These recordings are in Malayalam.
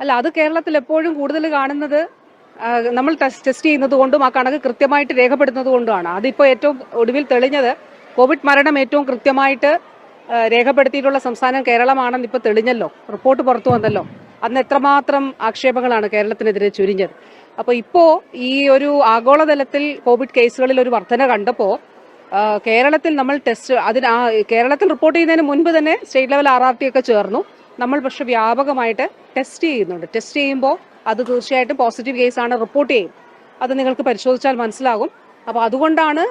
അല്ല അത് കേരളത്തിൽ എപ്പോഴും കൂടുതൽ കാണുന്നത് നമ്മൾ ടെസ്റ്റ് ചെയ്യുന്നത് കൊണ്ടും ആ കണക്ക് കൃത്യമായിട്ട് രേഖപ്പെടുത്തുന്നത് കൊണ്ടുമാണ്. അതിപ്പോൾ ഏറ്റവും ഒടുവിൽ തെളിഞ്ഞത് കോവിഡ് മരണം ഏറ്റവും കൃത്യമായിട്ട് രേഖപ്പെടുത്തിയിട്ടുള്ള സംസ്ഥാനം കേരളമാണെന്ന് ഇപ്പോൾ തെളിഞ്ഞല്ലോ. റിപ്പോർട്ട് പുറത്തു വന്നല്ലോ. അന്ന് എത്രമാത്രം ആക്ഷേപങ്ങളാണ് കേരളത്തിനെതിരെ ചുരിഞ്ഞത്. അപ്പോൾ ഇപ്പോൾ ഈ ഒരു ആഗോളതലത്തിൽ കോവിഡ് കേസുകളിൽ ഒരു വർധന കണ്ടപ്പോൾ കേരളത്തിൽ നമ്മൾ ടെസ്റ്റ് അതിന് കേരളത്തിൽ റിപ്പോർട്ട് ചെയ്യുന്നതിന് മുൻപ് തന്നെ state level R R T ഒക്കെ ചേർന്നു. നമ്മൾ പക്ഷെ വ്യാപകമായിട്ട് ടെസ്റ്റ് ചെയ്യുന്നുണ്ട്. ടെസ്റ്റ് ചെയ്യുമ്പോൾ അത് തീർച്ചയായിട്ടും പോസിറ്റീവ് കേസാണ് റിപ്പോർട്ട് ചെയ്യും. അത് നിങ്ങൾക്ക് പരിശോധിച്ചാൽ മനസ്സിലാകും. അപ്പോൾ അതുകൊണ്ടാണ്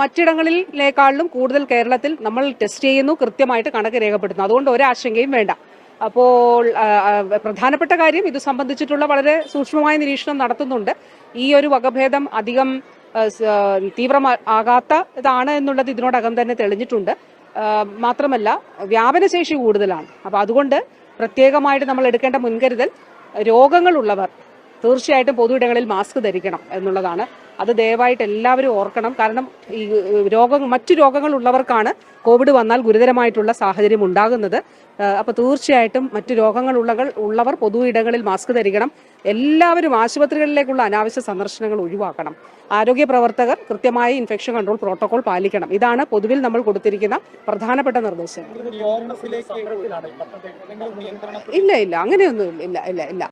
മറ്റിടങ്ങളിലേക്കാളിലും കൂടുതൽ കേരളത്തിൽ നമ്മൾ ടെസ്റ്റ് ചെയ്യുന്നു കൃത്യമായിട്ട് കണക്ക് രേഖപ്പെടുത്തുന്നു. അതുകൊണ്ട് ഒരാശങ്കയും വേണ്ട. അപ്പോൾ പ്രധാനപ്പെട്ട കാര്യം ഇത് സംബന്ധിച്ചിട്ടുള്ള വളരെ സൂക്ഷ്മമായ നിരീക്ഷണം നടത്തുന്നുണ്ട്. ഈ ഒരു വകഭേദം അധികം തീവ്രമാകാത്ത ഇതാണ് എന്നുള്ളത് ഇതിനോടകം തന്നെ തെളിഞ്ഞിട്ടുണ്ട്. മാത്രമല്ല വ്യാപനശേഷി കൂടുതലാണ്. അപ്പോൾ അതുകൊണ്ട് പ്രത്യേകമായിട്ട് നമ്മൾ എടുക്കേണ്ട മുൻകരുതൽ രോഗങ്ങളുള്ളവർ തീർച്ചയായിട്ടും പൊതു ഇടങ്ങളിൽ മാസ്ക് ധരിക്കണം എന്നുള്ളതാണ്. അത് ദയവായിട്ട് എല്ലാവരും ഓർക്കണം. കാരണം ഈ രോഗം മറ്റു രോഗങ്ങൾ ഉള്ളവർക്കാണ് കോവിഡ് വന്നാൽ ഗുരുതരമായിട്ടുള്ള സാഹചര്യം ഉണ്ടാകുന്നത്. അപ്പോൾ തീർച്ചയായിട്ടും മറ്റു രോഗങ്ങളുള്ളകൾ ഉള്ളവർ പൊതു ഇടങ്ങളിൽ മാസ്ക് ധരിക്കണം. എല്ലാവരും ആശുപത്രികളിലേക്കുള്ള അനാവശ്യ സന്ദർശനങ്ങൾ ഒഴിവാക്കണം. ആരോഗ്യ പ്രവർത്തകർ കൃത്യമായ ഇൻഫെക്ഷൻ കൺട്രോൾ പ്രോട്ടോകോൾ പാലിക്കണം. ഇതാണ് പൊതുവിൽ നമ്മൾ കൊടുത്തിരിക്കുന്ന പ്രധാനപ്പെട്ട നിർദ്ദേശം ഇല്ല ഇല്ല. അങ്ങനെയൊന്നും ഇല്ല ഇല്ല ഇല്ല.